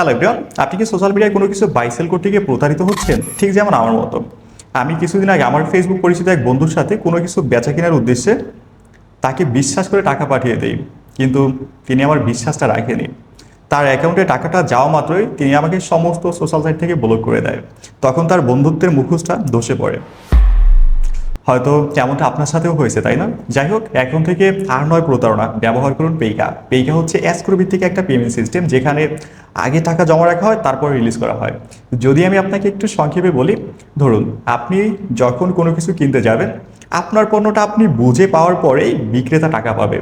Hello everyone আপনি কি social মিডিয়ায় কোনো কিছু বাই সেল করতে গিয়ে প্রতারিত হচ্ছেন? ঠিক যেমন আমার মতো। আমি কিছুদিন আগে আমার ফেসবুক পরিচিত এক বন্ধুর সাথে কোনো কিছু বেচা কেনার উদ্দেশ্যে তাকে বিশ্বাস করে টাকা পাঠিয়ে দেই। কিন্তু তিনি আমার বিশ্বাসটা রাখেনি। তার অ্যাকাউন্টে টাকাটা যাওয়া মাত্রই তিনি আমাকে সমস্ত সোশ্যাল সাইট থেকে ব্লক করে দেয়। তখন তার বন্ধুত্বের মুখোশটা ধসে পড়ে। হয়তো তেমনটা আপনার সাথেও হয়েছে, তাই না? যাই হোক, এখন থেকে আর নয় প্রতারণা, ব্যবহার করুন পেইকা। পেইকা হচ্ছে অ্যাসক্রো ভিত্তিক একটা পেমেন্ট সিস্টেম যেখানে আগে টাকা জমা রাখা হয়, তারপর রিলিজ করা হয়। যদি আমি আপনাকে একটু সংক্ষেপে বলি, ধরুন, আপনি যখন কোনো কিছু কিনতে যাবেন, আপনার পণ্যটা আপনি বুঝে পাওয়ার পরেই বিক্রেতা টাকা পাবে।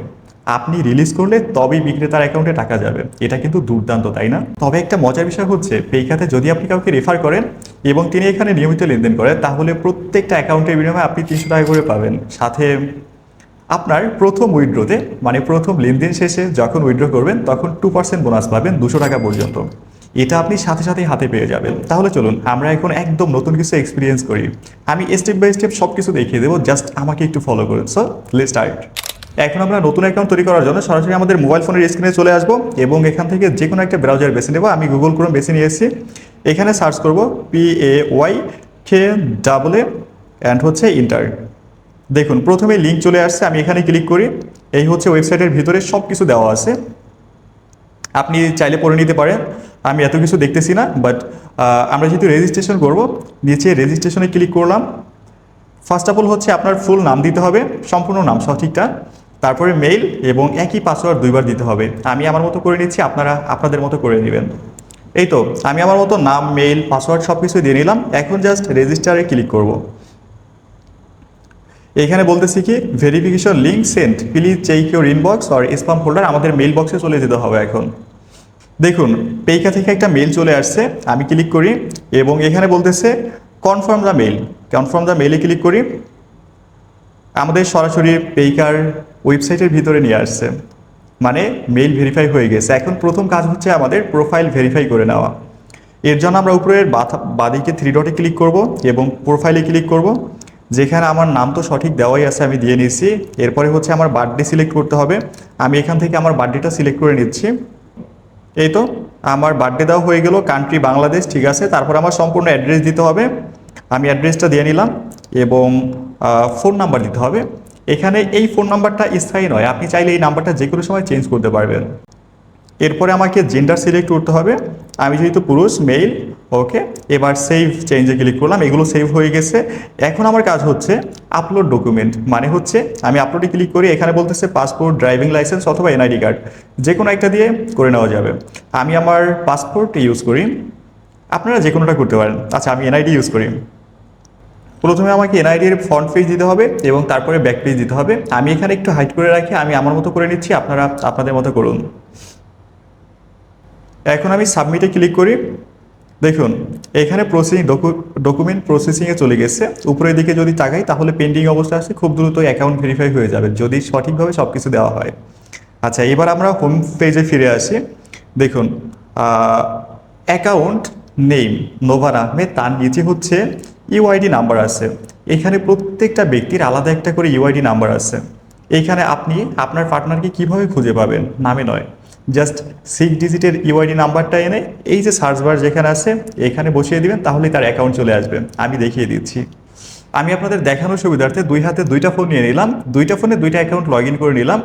আপনি রিলিজ করলে তবেই বিক্রেতার অ্যাকাউন্টে টাকা যাবে। এটা কিন্তু দুর্দান্ত, তাই না? তবে একটা মজার বিষয় হচ্ছে পেই খাতে যদি আপনি কাউকে রেফার করেন এবং তিনি এখানে নিয়মিত লেনদেন করেন, তাহলে প্রত্যেকটা অ্যাকাউন্টের বিনিময়ে আপনি তিনশো টাকা করে পাবেন। সাথে আপনার প্রথম উইড্রোতে মানে প্রথম লেনদেন শেষে যখন উইড্রো করবেন, তখন টু পার্সেন্ট বোনাস পাবেন দুশো টাকা পর্যন্ত। এটা আপনি সাথে সাথেই হাতে পেয়ে যাবেন। তাহলে চলুন, আমরা এখন একদম নতুন কিছু এক্সপিরিয়েন্স করি। আমি স্টেপ বাই স্টেপ সব কিছু দেখিয়ে দেবো জাস্ট আমাকে একটু ফলো করুন। সো লে স্টার্ট এখন আমরা নতুন অ্যাকাউন্ট তৈরি করার জন্য সরাসরি আমাদের মোবাইল ফোনের স্ক্রিনে চলে আসব এবং এখান থেকে যে কোনো একটা ব্রাউজার বেছে নেব। আমি গুগল ক্রোম বেছে নিয়ে এসেছি। এখানে সার্চ করব P A Y K double A and হচ্ছে ইন্টার দেখুন, প্রথমে লিঙ্ক চলে আসছে, আমি এখানে ক্লিক করি। এই হচ্ছে ওয়েবসাইটের ভিতরে সব কিছু দেওয়া আছে। আপনি চাইলে পড়ে নিতে পারেন। আমি এত কিছু দেখতেছি না বাট আমরা যেহেতু রেজিস্ট্রেশন করব, নিচে রেজিস্ট্রেশনে ক্লিক করলাম। ফার্স্ট অফ অল হচ্ছে আপনার ফুল নাম দিতে হবে, সম্পূর্ণ নাম সঠিকটা। তারপরে মেইল এবং একই পাসওয়ার্ড দুইবার দিতে হবে। আমি আমার মতো করে নিচ্ছি, আপনারা আপনাদের মতো করে নেবেন। এই তো, আমি আমার মতো নাম মেইল পাসওয়ার্ড সব কিছু দিয়ে নিলাম। এখন জাস্ট রেজিস্টারে ক্লিক করব। এখানে বলতেছি কি verification link sent please check your inbox R spam folder আমাদের মেইল বক্সে চলে যেতে হবে এখন। দেখুন পেইকা থেকে একটা মেইল চলে আসছে, আমি ক্লিক করি এবং এখানে বলতেছে confirm the mail confirm the মেইলে ক্লিক করি। আমাদের সরাসরি পেইকার ওয়েবসাইটের ভিতরে নিয়ে আসছে। মানে মেইল ভেরিফাই হয়ে গেছে। এখন প্রথম কাজ হচ্ছে আমাদের প্রোফাইল ভেরিফাই করে নেওয়া। এর জন্য আমরা উপরের বাদিকে থ্রি ডটে ক্লিক করব এবং প্রোফাইলে ক্লিক করব। যেখানে আমার নাম তো সঠিক দেওয়াই আছে, আমি দিয়ে নিচ্ছি এরপরে হচ্ছে আমার বার্থডে সিলেক্ট করতে হবে। আমি এখান থেকে আমার বার্থডেটা সিলেক্ট করে নিচ্ছি। এই তো, আমার বার্থডে দেওয়া হয়ে গেল কান্ট্রি বাংলাদেশ, ঠিক আছে? তারপর আমার সম্পূর্ণ অ্যাড্রেস দিতে হবে। আমি অ্যাড্রেসটা দিয়ে নিলাম এবং ফোন নাম্বার দিতে হবে। এখানে এই ফোন নাম্বারটা স্থায়ী নয়। আপনি চাইলে এই নাম্বারটা যে কোনো সময় চেঞ্জ করতে পারবেন। এরপরে আমাকে জেন্ডার সিলেক্ট করতে হবে। আমি যেহেতু পুরুষ মেইল ওকে এবার সেভ চেঞ্জে ক্লিক করলাম। এগুলো সেভ হয়ে গেছে। এখন আমার কাজ হচ্ছে আপলোড ডকুমেন্ট মানে হচ্ছে আমি আপলোডে ক্লিক করি, এখানে বলতেছে পাসপোর্ট ড্রাইভিং লাইসেন্স অথবা এনআইডি কার্ড যে কোনো একটা দিয়ে করে নেওয়া যাবে। আমি আমার পাসপোর্ট ইউজ করি। আপনারা যে কোনোটা করতে পারেন। আচ্ছা আমি এনআইডি ইউজ করি। প্রথমে আমাকে এনআইডির ফ্রন্ট পেজ দিতে হবে এবং তারপরে ব্যাক পেজ দিতে হবে। আমি এখানে একটু হাইট করে রাখি, আমি আমার মতো করে নিচ্ছি, আপনারা আপনাদের মতো করুন। এখন আমি সাবমিটে ক্লিক করি। দেখুন, এখানে প্রসেসিং ডকুমেন্ট প্রসেসিংয়ে চলে গেছে। উপরের দিকে যদি তাকাই, তাহলে পেন্ডিং অবস্থা আছে, খুব দ্রুত অ্যাকাউন্ট ভেরিফাই হয়ে যাবে, যদি সঠিকভাবে সব কিছু দেওয়া হয়। আচ্ছা এবার আমরা হোম পেজে ফিরে আসি। দেখুন অ্যাকাউন্ট নেম নোভার আহমেদ তার নিচে হচ্ছে ইউআইডি নাম্বার আছে। এখানে প্রত্যেকটা ব্যক্তির আলাদা একটা করে ইউআইডি নাম্বার আছে। এইখানে আপনি আপনার পার্টনারকে কীভাবে খুঁজে পাবেন? নামে নয়। জাস্ট সিক্স ডিজিটের ইউআইডি নাম্বারটা এনে এই যে সার্চ বার যেখানে আছে, এখানে বসিয়ে দিবেন, তাহলেই তার অ্যাকাউন্ট চলে আসবে। আমি দেখিয়ে দিচ্ছি। আমি আপনাদের দেখানোর সুবিধার্থে দুই হাতে দুইটা ফোন নিয়ে নিলাম। দুইটা ফোনে দুইটা অ্যাকাউন্ট লগ করে নিলাম।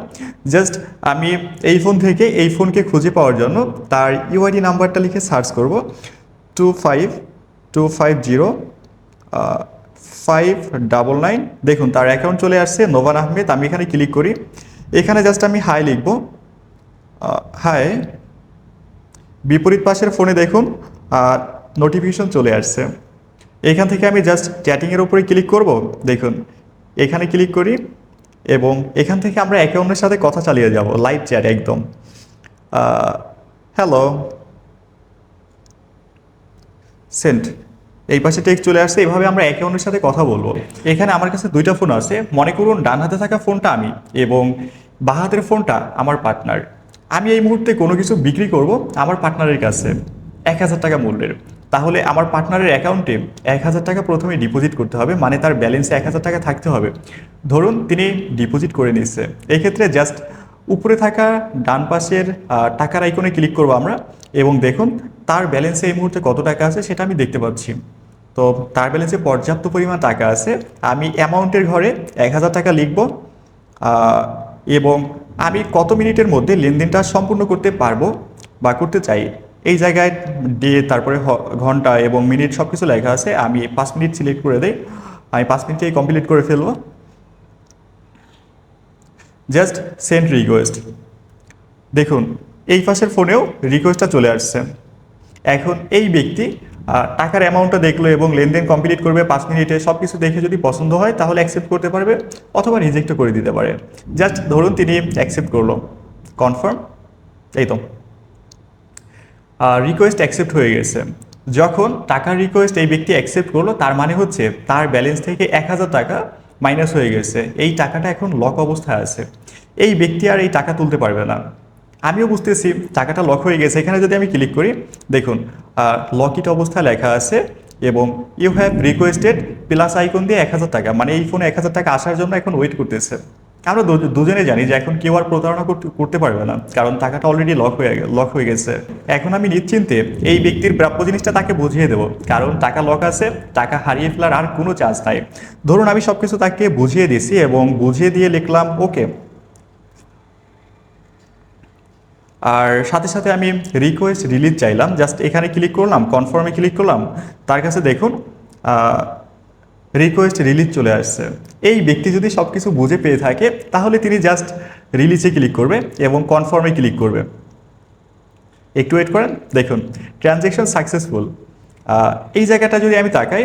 জাস্ট আমি এই ফোন থেকে এই ফোনকে খুঁজে পাওয়ার জন্য তার ইউআইডি নাম্বারটা লিখে সার্চ করব। Two five two five zero five double nine দেখুন, তার অ্যাকাউন্ট চলে আসছে, নোভান আহমেদ, আমি এখানে ক্লিক করি। এখানে জাস্ট আমি হাই লিখব। হাই বিপরীত পাশের ফোনে দেখুন নোটিফিকেশন চলে আসছে। এখান থেকে আমি জাস্ট চ্যাটিংয়ের উপরে ক্লিক করব। দেখুন, এখানে ক্লিক করি এবং এখান থেকে আমরা একে অন্যের সাথে কথা চালিয়ে যাব লাইভ চ্যাট একদম। হ্যালো সেন্ট এই পাশে টেক্সট চলে আসছে, এভাবে আমরা একে অন্যের সাথে কথা বলব। এখানে আমার কাছে দুইটা ফোন আছে, মনে করুন ডান হাতে থাকা ফোনটা আমি এবং বাঁ হাতের ফোনটা আমার পার্টনার আমি এই মুহূর্তে কোনো কিছু বিক্রি করব আমার পার্টনারের কাছে, এক হাজার টাকা মূল্যের। তাহলে আমার পার্টনারের অ্যাকাউন্টে এক হাজার টাকা প্রথমে ডিপোজিট করতে হবে মানে তার ব্যালেন্সে এক হাজার টাকা থাকতে হবে। ধরুন তিনি ডিপোজিট করে নিচ্ছে। এক্ষেত্রে জাস্ট উপরে থাকা ডান পাশের টাকার আইকনে ক্লিক করব আমরা এবং দেখুন তার ব্যালেন্সে এই মুহূর্তে কত টাকা আছে সেটা আমি দেখতে পাচ্ছি। তো তার ব্যালেন্সে পর্যাপ্ত পরিমাণ টাকা আছে। আমি অ্যামাউন্টের ঘরে এক হাজার টাকা লিখব এবং আমি কত মিনিটের মধ্যে লেনদেনটা সম্পূর্ণ করতে পারব বা করতে চাই। এই জায়গায় ডে তারপরে ঘণ্টা এবং মিনিট সব কিছু লেখা আছে। আমি পাঁচ মিনিট সিলেক্ট করে দেই। আমি পাঁচ মিনিটেই কমপ্লিট করে ফেলব। জাস্ট সেন্ড রিকোয়েস্ট দেখুন, এই পাশের ফোনেও রিকোয়েস্টটা চলে আসছে। এখন এই ব্যক্তি টাকার অ্যামাউন্টটা দেখল এবং লেনদেন কমপ্লিট করবে পাঁচ মিনিটে সব কিছু দেখে যদি পছন্দ হয় তাহলে অ্যাকসেপ্ট করতে পারবে অথবা রিজেক্টও করে দিতে পারে। জাস্ট ধরুন তিনি অ্যাকসেপ্ট করল। কনফার্ম এই তো। রিকোয়েস্ট অ্যাকসেপ্ট হয়ে গেছে। যখন টাকার রিকোয়েস্ট এই ব্যক্তি অ্যাকসেপ্ট করল, তার মানে হচ্ছে তার ব্যালেন্স থেকে এক হাজার টাকা মাইনাস হয়ে গেছে। এই টাকাটা এখন লক অবস্থায় আছে। এই ব্যক্তি আর এই টাকা তুলতে পারবে না। আমিও বুঝতেছি টাকাটা লক হয়ে গেছে। এখানে যদি আমি ক্লিক করি, দেখুন লকিট অবস্থায় লেখা আছে এবং you have requested plus icon দিয়ে এক হাজার টাকা। মানে এই ফোনে এক হাজার টাকা আসার জন্য এখন ওয়েট করতেছে। আমরা দুজনে জানি যে এখন কেউ আর প্রতারণা করতে- পারবে না, কারণ টাকাটা অলরেডি লক হয়ে লক হয়ে গেছে। এখন আমি নিশ্চিন্তে এই ব্যক্তির প্রাপ্য জিনিসটা তাকে বুঝিয়ে দেবো। কারণ টাকা লক আছে, টাকা হারিয়ে ফেলার আর কোনো চান্স নাই। ধরুন আমি সব কিছু তাকে বুঝিয়ে দিছি এবং বুঝিয়ে দিয়ে লিখলাম ওকে আর সাথে সাথে আমি রিকোয়েস্ট রিলিজ চাইলাম জাস্ট এখানে ক্লিক করলাম কনফার্মে ক্লিক করলাম, তার কাছে দেখুন রিকোয়েস্ট রিলিজ চলে আসছে। এই ব্যক্তি যদি সব কিছু বুঝে পেয়ে থাকে, তাহলে তিনি জাস্ট রিলিজে ক্লিক করবে এবং কনফার্মে ক্লিক করবে। একটু ওয়েট করেন, দেখুন ট্রানজ্যাকশন সাকসেসফুল এই জায়গাটা যদি আমি তাকাই,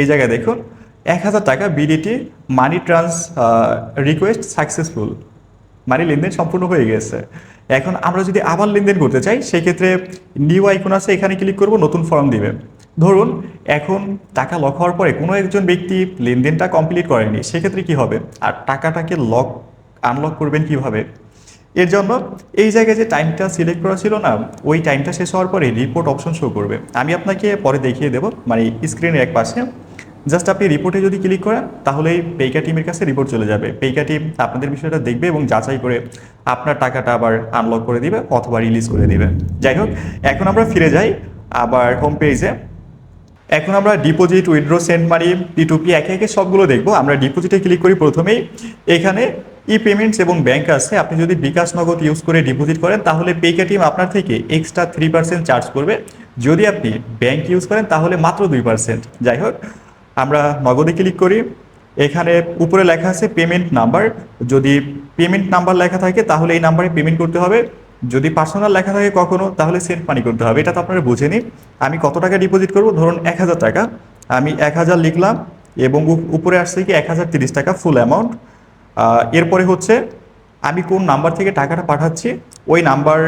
এই জায়গায় দেখুন, এক হাজার টাকা BDT money trans request successful money লেনদেন সম্পূর্ণ হয়ে গেছে। এখন আমরা যদি আবার লেনদেন করতে চাই, সেক্ষেত্রে নিউ আইকন আছে, এখানে ক্লিক করব, নতুন ফর্ম দিবে। ধরুন, এখন টাকা লক হওয়ার পরে কোনো একজন ব্যক্তি লেনদেনটা কমপ্লিট করেনি, সেক্ষেত্রে কি হবে? আর টাকাটাকে লক আনলক করবেন কীভাবে? এর জন্য এই জায়গায় যে টাইমটা সিলেক্ট করা ছিল না, ওই টাইমটা শেষ হওয়ার পরে রিপোর্ট অপশন শো করবে। আমি আপনাকে পরে দেখিয়ে দেবো মানে স্ক্রিনের এক পাশে। জাস্ট আপনি রিপোর্টে যদি ক্লিক করেন, তাহলেই পেইকা টিমের কাছে রিপোর্ট চলে যাবে। পেইকা টিম আপনাদের বিষয়টা দেখবে এবং যাচাই করে আপনার টাকাটা আবার আনলক করে দিবে অথবা রিলিজ করে দিবে। যাই হোক, এখন আমরা ফিরে যাই আবার হোম পেজে এখন আমরা ডিপোজিট উইথড্র সেন্ড মানি পি একে একে সবগুলো দেখব। আমরা ডিপোজিটে ক্লিক করি প্রথমেই। এখানে ই পেমেন্টস এবং ব্যাংক আছে। আপনি যদি বিকাশ নগদ ইউজ করে ডিপোজিট করেন, তাহলে পেকা টিম আপনার থেকে এক্সট্রা থ্রি পার্সেন্ট চার্জ করবে। যদি আপনি ব্যাংক ইউজ করেন, তাহলে মাত্র দুই পার্সেন্ট যাই হোক আমরা নগদে ক্লিক করি। এখানে উপরে লেখা আছে পেমেন্ট নাম্বার যদি পেমেন্ট নাম্বার লেখা থাকে, তাহলে এই নাম্বারে পেমেন্ট করতে হবে। যদি পার্সোনাল লেখা থাকে কখনো, তাহলে সেন্ট মানি করতে হবে। এটা তো আপনারা বুঝে নিন আমি কত টাকা ডিপোজিট করব? ধরুন এক হাজার টাকা। আমি এক হাজার লিখলাম এবং উপরে আসছে কি এক হাজার তিরিশ টাকা ফুল অ্যামাউন্ট এরপরে হচ্ছে আমি কোন নাম্বার থেকে টাকাটা পাঠাচ্ছি, ওই নাম্বার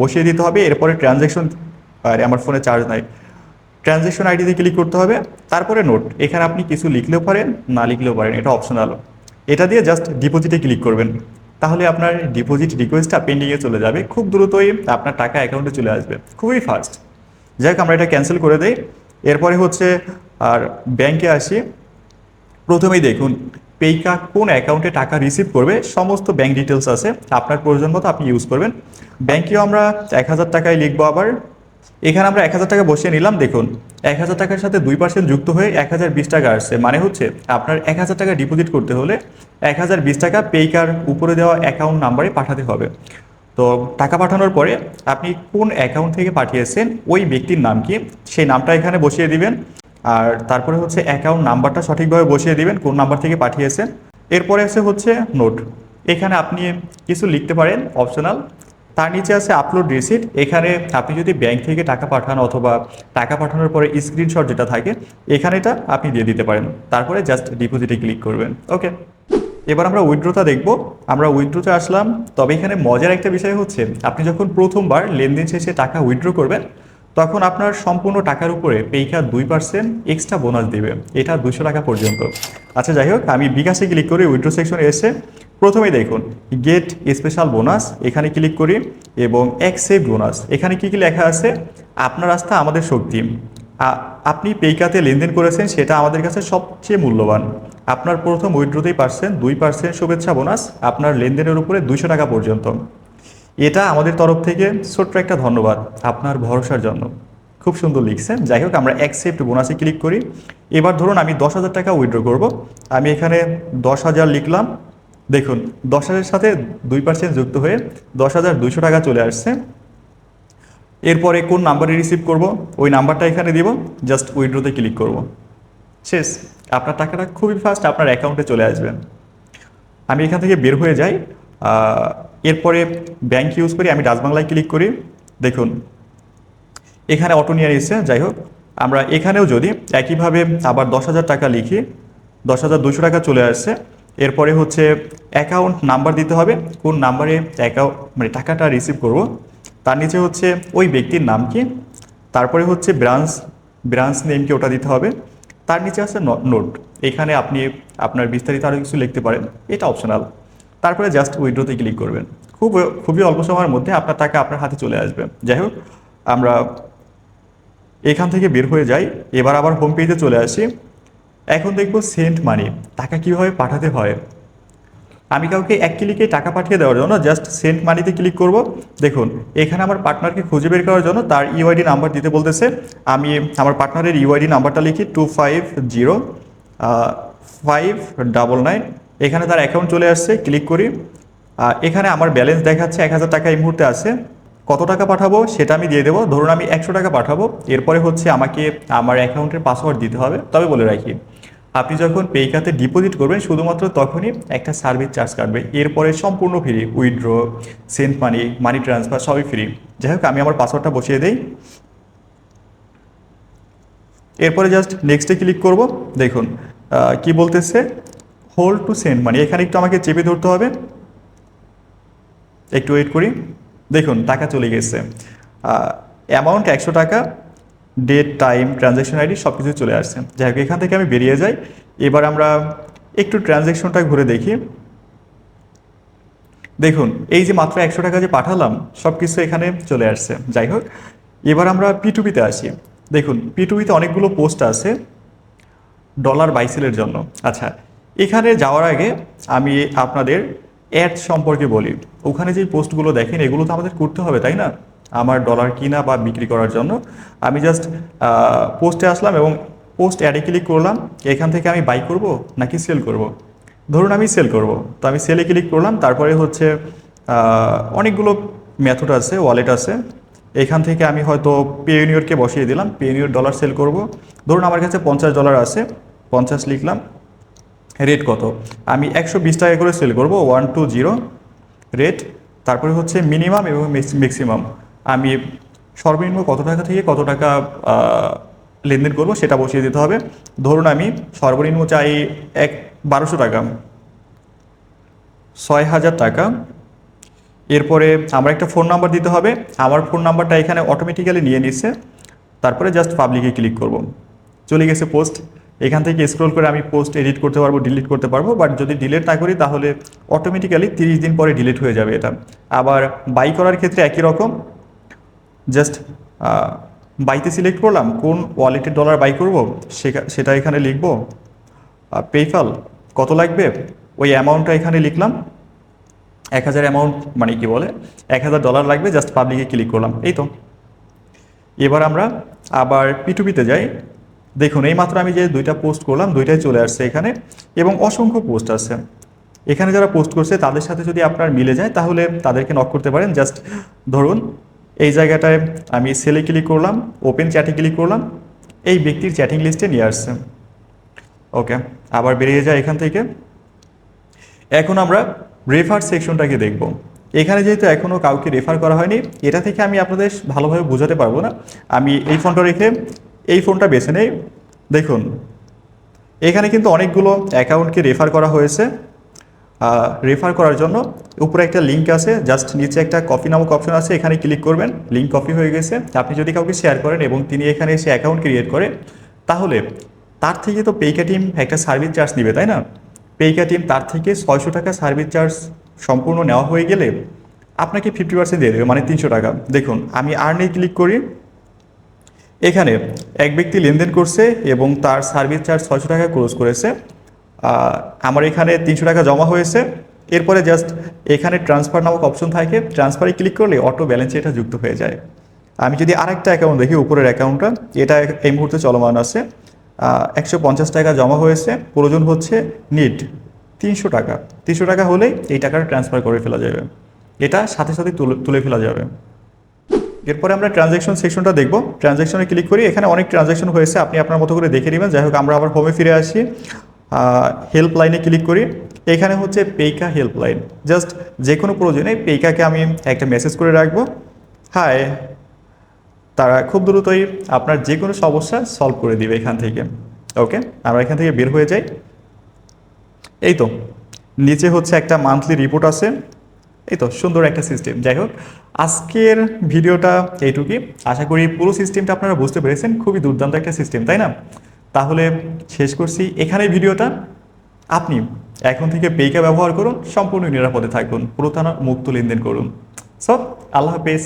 বসিয়ে দিতে হবে। এরপরে ট্রানজ্যাকশন আর, আমার ফোনে চার্জ নাই। ট্রানজ্যাকশন আইডিতে ক্লিক করতে হবে, তারপরে নোট এখানে আপনি কিছু লিখলেও পারেন, না লিখলেও পারেন, এটা অপশনাল এটা দিয়ে জাস্ট ডিপোজিটে ক্লিক করবেন। তাহলে আপনার ডিপোজিট রিকোয়েস্টটা পেন্ডিংয়ে চলে যাবে, খুব দ্রুতই আপনার টাকা অ্যাকাউন্টে চলে আসবে, খুবই ফাস্ট যাই হোক, আমরা এটা ক্যান্সেল করে দেই। এরপরে হচ্ছে, আর ব্যাংকে আসি। প্রথমেই দেখুন পেইকা কোন অ্যাকাউন্টে টাকা রিসিভ করবে, সমস্ত ব্যাংক ডিটেলস আছে, আপনার প্রয়োজন মতো আপনি ইউজ করবেন। ব্যাংকেও আমরা এক হাজার টাকায় লিখব আবার। এখানে আমরা এক হাজার টাকা বসিয়ে নিলাম, দেখুন। এক হাজার টাকার সাথে দুই পার্সেন্ট যুক্ত হয়ে এক হাজার বিশ টাকা আসছে। মানে হচ্ছে, আপনার এক হাজার টাকা ডিপোজিট করতে হলে এক হাজার বিশ টাকা পেইকার উপরে দেওয়া অ্যাকাউন্ট নাম্বারে পাঠাতে হবে। তো টাকা পাঠানোর পরে আপনি কোন অ্যাকাউন্ট থেকে পাঠিয়েছেন, ওই ব্যক্তির নাম কি, সেই নামটা এখানে বসিয়ে দিবেন। আর তারপরে হচ্ছে অ্যাকাউন্ট নাম্বারটা সঠিকভাবে বসিয়ে দিবেন, কোন নাম্বার থেকে পাঠিয়েছেন। এরপরে আছে হচ্ছে নোট এখানে আপনি কিছু লিখতে পারেন অপশনাল তার নিচে আছে আপলোড রিসিট এখানে আপনি যদি ব্যাংক থেকে টাকা পাঠান অথবা টাকা পাঠানোর পরে স্ক্রিনশট যেটা থাকে, এখানে এটা আপনি দিয়ে দিতে পারেন। তারপরে জাস্ট ডিপোজিটে ক্লিক করবেন। ওকে এবার আমরা উইড্রোটা দেখব। আমরা উইড্রোতে আসলাম। তবে এখানে মজার একটা বিষয় হচ্ছে, আপনি যখন প্রথমবার লেনদেন শেষে টাকা উইড্রো করবেন তখন আপনার সম্পূর্ণ টাকার উপরে পেইকা দুই পার্সেন্ট এক্সট্রা বোনাস দিবে। এটা দুশো টাকা পর্যন্ত। আচ্ছা যাই হোক, আমি বিকাশে ক্লিক করে উইড্রো সেকশনে এসে প্রথমেই দেখুন গেট স্পেশাল বোনাস এখানে ক্লিক করি এবং অ্যাকসেপ্ট বোনাস এখানে কি কি লেখা আছে? আপনার আস্থা, আমাদের শক্তি। আপনি পেইকাতে লেনদেন করেছেন, সেটা আমাদের কাছে সবচেয়ে মূল্যবান। আপনার প্রথম উইড্রোতেই পার্সেন্ট দুই পার্সেন্ট শুভেচ্ছা বোনাস আপনার লেনদেনের উপরে দুইশো টাকা পর্যন্ত। এটা আমাদের তরফ থেকে ছোট্ট একটা ধন্যবাদ আপনার ভরসার জন্য। খুব সুন্দর লিখছে যাই হোক, আমরা অ্যাকসেপ্ট বোনাসে ক্লিক করি। এবার ধরুন আমি দশ হাজার টাকা উইথড্র করব। আমি এখানে দশ হাজার লিখলাম। দেখুন, দশ হাজারের সাথে দুই পার্সেন্ট যুক্ত হয়ে দশ হাজার দুইশো টাকা চলে আসছে। এরপরে কোন নাম্বারে রিসিভ করব? ওই নাম্বারটা এখানে দিব। জাস্ট উইড্রোতে ক্লিক করব। শেষ। আপনার টাকাটা খুবই ফাস্ট আপনার অ্যাকাউন্টে চলে আসবেন আমি এখান থেকে বের হয়ে যাই। এরপরে ব্যাংক ইউজ করি, আমি ডাচবাংলায় ক্লিক করি। দেখুন, এখানে অটো নিয়ে এসেছে, যাই হোক। আমরা এখানেও যদি একইভাবে আবার দশ হাজার টাকা লিখি, দশ হাজার দুশো টাকা চলে আসছে। এরপরে হচ্ছে অ্যাকাউন্ট নাম্বার দিতে হবে। কোন নাম্বারে অ্যাকাউন্ট মানে টাকাটা রিসিভ করব, তার নিচে হচ্ছে ওই ব্যক্তির নাম কি? তারপরে হচ্ছে ব্রাঞ্চ ব্রাঞ্চ নেম কি ওটা দিতে হবে। তার নিচে আছে নোট এখানে আপনি আপনার বিস্তারিত আরও কিছু লিখতে পারেন। এটা অপশনাল তারপরে জাস্ট উইড্রোতে ক্লিক করবেন। খুব, খুবই অল্প সময়ের মধ্যে আপনার টাকা আপনার হাতে চলে আসবে। যাই হোক, আমরা এখান থেকে বের হয়ে যাই। এবার আবার হোম পেজে চলে আসি। এখন দেখব সেন্ট মানি টাকা কীভাবে পাঠাতে হয়। আমি কাউকে এক ক্লিকে টাকা পাঠিয়ে দেওয়ার জন্য জাস্ট সেন্ট মানিতে ক্লিক করব। দেখুন, এখানে আমার পার্টনারকে খুঁজে বের করার জন্য তার ইউআইডি নাম্বার দিতে বলতেছে। আমি আমার পার্টনারের ইউআইডি নাম্বারটা লিখি two five zero five double nine এখানে তার অ্যাকাউন্ট চলে আসছে ক্লিক করি। এখানে আমার ব্যালেন্স দেখাচ্ছে এক হাজার টাকা এই মুহূর্তে আছে। কত টাকা পাঠাবো সেটা আমি দিয়ে দেবো। ধরুন আমি একশো টাকা পাঠাবো। এরপরে হচ্ছে আমাকে আমার অ্যাকাউন্টের পাসওয়ার্ড দিতে হবে। তবে বলে রাখি, আপনি যখন পেইকাতে ডিপোজিট করবেন, শুধুমাত্র তখনই একটা সার্ভিস চার্জ কাটবে। এরপরে সম্পূর্ণ free withdraw sent money money transfer সবই ফ্রি যাই হোক, আমি আমার পাসওয়ার্ডটা বসিয়ে দিই। এরপরে জাস্ট নেক্সটে ক্লিক করব। দেখুন কি বলতেছে? হোল্ড টু সেন্ড মানি এখানে একটু আমাকে চেপে ধরতে হবে। একটু ওয়েট করি। দেখুন, টাকা চলে গেছে। অ্যামাউন্ট একশো টাকা ডেট টাইম ট্রানজ্যাকশন আইডি সব কিছু চলে আসছে। যাই হোক, এখান থেকে আমি বেরিয়ে যাই। এবার আমরা একটু ট্রানজ্যাকশনটা ঘুরে দেখি। দেখুন, এই যে মাত্র একশো টাকা যে পাঠালাম সব কিছু এখানে চলে আসছে। যাই হোক, এবার আমরা পিটুপিতে আসি। দেখুন পিটুপিতে অনেকগুলো পোস্ট আছে। ডলার বাইসেলের জন্য। আচ্ছা এখানে যাওয়ার আগে আমি আপনাদের অ্যাড সম্পর্কে বলি। ওখানে যে পোস্টগুলো দেখেন, এগুলো তো আমাদের করতে হবে, তাই না? আমার ডলার কিনা বা বিক্রি করার জন্য। আমি জাস্ট পোস্টে আসলাম এবং পোস্ট অ্যাডে ক্লিক করলাম। এখান থেকে আমি বাই করব নাকি সেল করব? ধরুন আমি সেল করব। তো আমি সেলে ক্লিক করলাম। তারপরে হচ্ছে অনেকগুলো মেথড আছে ওয়ালেট আছে। এখান থেকে আমি হয়তো পেইনিয়রকে বসিয়ে দিলাম। পেইনিয়র ডলার সেল করব। ধরুন আমার কাছে পঞ্চাশ ডলার আছে। পঞ্চাশ লিখলাম। রেট কত? আমি একশো বিশ টাকা করে সেল করব ওয়ান টু জিরো রেট তারপরে হচ্ছে মিনিমাম এবং ম্যাক্সিমাম আমি সর্বনিম্ন কত টাকা থেকে কত টাকা লেনদেন করব সেটা বসিয়ে দিতে হবে। ধরুন আমি সর্বনিম্ন চাই এক, বারোশো টাকা। ছয় হাজার টাকা। এরপরে আমার একটা ফোন নাম্বার দিতে হবে। আমার ফোন নাম্বারটা এখানে অটোমেটিক্যালি নিয়ে নিচ্ছে। তারপরে জাস্ট পাবলিকে ক্লিক করব। চলে গেছে পোস্ট এখান থেকে স্ক্রল করে আমি পোস্ট এডিট করতে পারব ডিলিট করতে পারব বাট যদি ডিলিট না করি তাহলে অটোমেটিক্যালি তিরিশ দিন পরে ডিলিট হয়ে যাবে এটা। আবার বাই করার ক্ষেত্রে একই রকম জাস্ট বাইতে সিলেক্ট করলাম, কোন ওয়ালেটের ডলার বাই করব সেটা এখানে লিখব পেফাল কত লাগবে? ওই অ্যামাউন্টটা এখানে লিখলাম, এক হাজার অ্যামাউন্ট মানে কি বলে? এক হাজার ডলার লাগবে জাস্ট পাবলিকে ক্লিক করলাম, এই তো। এবার আমরা আবার পিটুপিতে যাই। দেখুন এই মাত্র আমি যে দুইটা পোস্ট করলাম, দুইটাই চলে আসছে এখানে এবং অসংখ্য পোস্ট আছে। এখানে যারা পোস্ট করছে, তাদের সাথে যদি আপনার মিলে যায়, তাহলে তাদেরকে নক করতে পারেন। জাস্ট ধরুন, এই জায়গাটায় আমি সেলে ক্লিক করলাম ওপেন চ্যাটে ক্লিক করলাম, এই ব্যক্তির চ্যাটিং লিস্টে নিয়ে আসছে। ওকে আবার বেরিয়ে যায় এখান থেকে। এখন আমরা রেফার সেকশনটাকে দেখব। এখানে যেহেতু এখনও কাউকে রেফার করা হয়নি, এটা থেকে আমি আপনাদের ভালোভাবে বোঝাতে পারব না। আমি এই ফোনটা রেখে এই ফোনটা বেছে নেই। দেখুন, এখানে কিন্তু অনেকগুলো অ্যাকাউন্টকে রেফার করা হয়েছে। রেফার করার জন্য উপরে একটা লিঙ্ক আছে জাস্ট নিচে একটা কপি নামক অপশন আছে, এখানে ক্লিক করবেন। লিঙ্ক কপি হয়ে গেছে। আপনি যদি কাউকে শেয়ার করেন এবং তিনি এখানে এসে অ্যাকাউন্ট ক্রিয়েট করে তাহলে তার থেকে তো পেইকা টিম একটা সার্ভিস চার্জ নেবে, তাই না? পেইকা টিম তার থেকে ছয়শো টাকা সার্ভিস চার্জ সম্পূর্ণ নেওয়া হয়ে গেলে আপনাকে ফিফটি পার্সেন্ট দিয়ে দেবে মানে তিনশো টাকা। দেখুন, আমি আর্নে ক্লিক করি। এখানে এক ব্যক্তি লেনদেন করছে এবং তার সার্ভিস চার্জ ছয়শো টাকা ক্লোজ করেছে। আমার এখানে তিনশো টাকা জমা হয়েছে। এরপরে জাস্ট এখানে ট্রান্সফার নামক অপশন থাকে। ট্রান্সফারে ক্লিক করলে অটো ব্যালেন্সে এটা যুক্ত হয়ে যায়। আমি যদি আরেকটা অ্যাকাউন্ট দেখি, উপরের অ্যাকাউন্টটা এটা এই মুহূর্তে চলমান আছে। একশো পঞ্চাশ টাকা জমা হয়েছে। প্রয়োজন হচ্ছে নিট তিনশো টাকা। তিনশো টাকা হলেই এই টাকাটা ট্রান্সফার করে ফেলা যাবে। এটা সাথে সাথে তুলে তুলে ফেলা যাবে। এরপরে আমরা ট্রানজ্যাকশন সেকশনটা দেখব। ট্রানজ্যাকশনে ক্লিক করি। এখানে অনেক ট্রানজ্যাকশন হয়েছে, আপনি আপনার মতো করে দেখে নেবেন। যাই হোক আমরা আবার হোমে ফিরে আসি। হেল্পলাইনে ক্লিক করি। এখানে হচ্ছে পেইকা হেল্পলাইন জাস্ট যে কোনো প্রয়োজনে পেইকাকে আমি একটা মেসেজ করে রাখব। হাই তারা খুব দ্রুতই আপনার যে কোনো সমস্যা সলভ করে দিবে এখান থেকে। ওকে আমরা এখান থেকে বের হয়ে যাই। এই তো, নিচে হচ্ছে একটা মান্থলি রিপোর্ট আছে। এই তো সুন্দর একটা সিস্টেম যাই হোক, আজকের ভিডিওটা এইটুকুই। আশা করি পুরো সিস্টেমটা আপনারা বুঝতে পেরেছেন। খুবই দুর্দান্ত একটা সিস্টেম তাই না? তাহলে শেষ করছি এখানে ভিডিওটা। আপনি এখন থেকে পেইকা ব্যবহার করুন, সম্পূর্ণ নিরাপদে থাকুন প্রতারণা মুক্ত লেনদেন করুন। সব আল্লাহ হাফেজ।